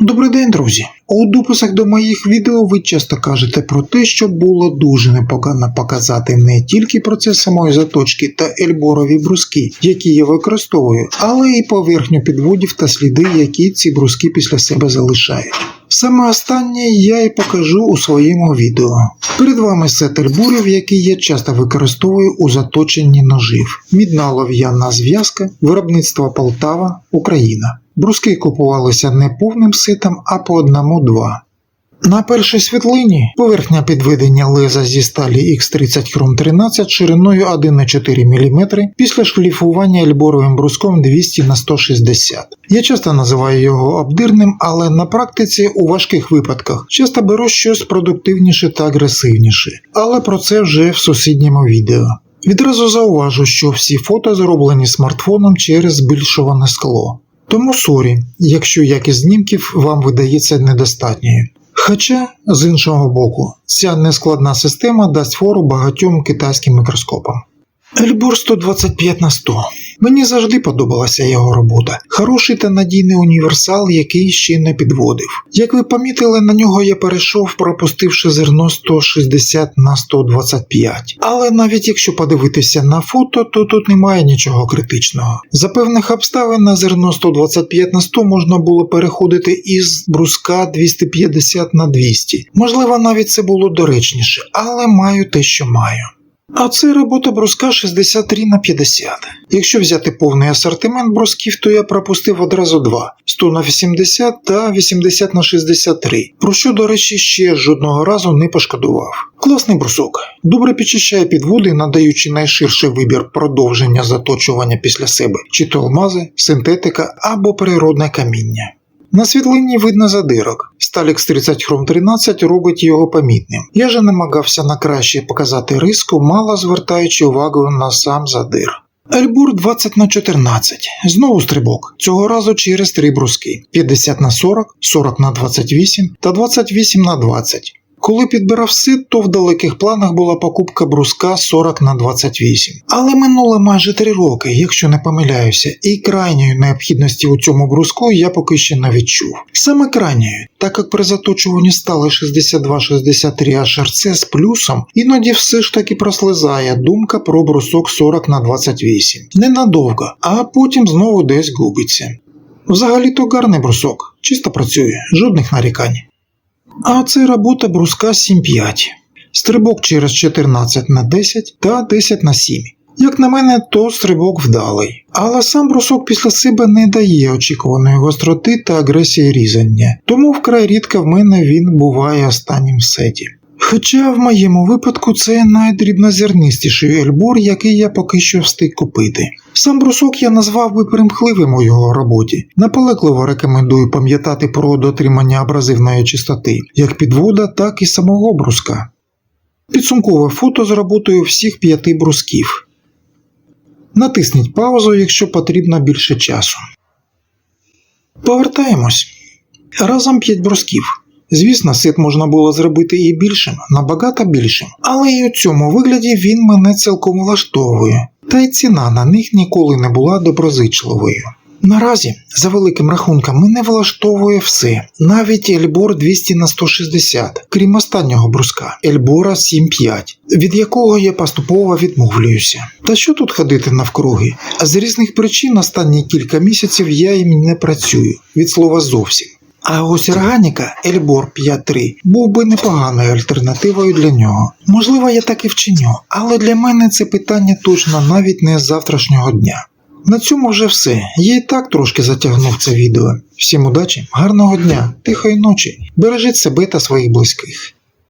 Добрий день, друзі! У дописах до моїх відео ви часто кажете про те, що було дуже непогано показати не тільки процес самої заточки та ельборові бруски, які я використовую, але і поверхню підводів та сліди, які ці бруски після себе залишають. Саме останнє я і покажу у своєму відео. Перед вами сет ельбурів, який я часто використовую у заточенні ножів. Мідна олов'яна зв'язка, виробництво Полтава, Україна. Бруски купувалися не повним сетом, а по одному-два. На першій світлині поверхня підведення леза зі сталі X30 Chrome 13 шириною 1,4 мм після шліфування ельборовим бруском 200 на 160 Я часто називаю його обдирним, але на практиці у важких випадках часто беру щось продуктивніше та агресивніше. Але про це вже в сусідньому відео. Відразу зауважу, що всі фото зроблені смартфоном через збільшуване скло. Тому сорі, якщо якість знімків вам видається недостатньою. Хоча, з іншого боку, ця нескладна система дасть фору багатьом китайським мікроскопам. Ельбор 125 на 100. Мені завжди подобалася його робота. Хороший та надійний універсал, який ще не підводив. Як ви помітили, на нього я перейшов, пропустивши зерно 160 на 125. Але навіть якщо подивитися на фото, то тут немає нічого критичного. За певних обставин на зерно 125 на 100 можна було переходити із бруска 250 на 200. Можливо, навіть це було доречніше, але маю те, що маю. А це робота бруска 63 на 50. Якщо взяти повний асортимент брусків, то я пропустив одразу два 100 на 80 та 80 на 63, про що, до речі, ще жодного разу не пошкодував. Класний брусок. Добре підчищає підводи, надаючи найширший вибір продовження заточування після себе, чи то алмази, синтетика або природне каміння. На світлині видно задирок. Сталікс 30 Chrome 13 робить його помітним. Я же намагався на краще показати риску, мало звертаючи увагу на сам задир. Ельбур 20 на 14. Знову стрибок. Цього разу через три бруски: 50 на 40, 40 на 28 та 28 на 20. Коли підбирав сит, то в далеких планах була покупка бруска 40 на 28. Але минуло майже 3 роки, якщо не помиляюся, і крайньої необхідності у цьому бруску я поки ще не відчув. Саме крайньої, так як при заточуванні стали 62-63 HRC з плюсом, іноді все ж таки прослизає думка про брусок 40 на 28. Ненадовго, а потім знову десь губиться. Взагалі-то гарний брусок, чисто працює, жодних нарікань. А це робота бруска 7.5. Стрибок через 14 на 10 та 10 на 7. Як на мене, то стрибок вдалий. Але сам брусок після себе не дає очікуваної гостроти та агресії різання, тому вкрай рідко в мене він буває останнім в сеті. Хоча в моєму випадку це найдрібнозернистіший ельбор, який я поки що встиг купити. Сам брусок я назвав би примхливим у його роботі. Наполегливо рекомендую пам'ятати про дотримання абразивної чистоти, як підвода, так і самого бруска. Підсумкове фото з роботою всіх п'яти брусків. Натисніть паузу, якщо потрібно більше часу. Повертаємось. Разом 5 брусків. Звісно, сет можна було зробити і більшим, набагато більшим, але і у цьому вигляді він мене цілком влаштовує, та й ціна на них ніколи не була доброзичливою. Наразі, за великим рахунком, мене влаштовує все, навіть Ельбор 200 на 160, крім останнього бруска Ельбора 7.5, від якого я поступово відмовлююся. Та що тут ходити навкруги? З різних причин останні кілька місяців я їм не працюю, від слова зовсім. А ось органіка Ельбор 5.3 був би непоганою альтернативою для нього. Можливо, я так і вчиню, але для мене це питання точно навіть не з завтрашнього дня. На цьому вже все. Я і так трошки затягнув це відео. Всім удачі, гарного дня, тихої ночі. Бережіть себе та своїх близьких.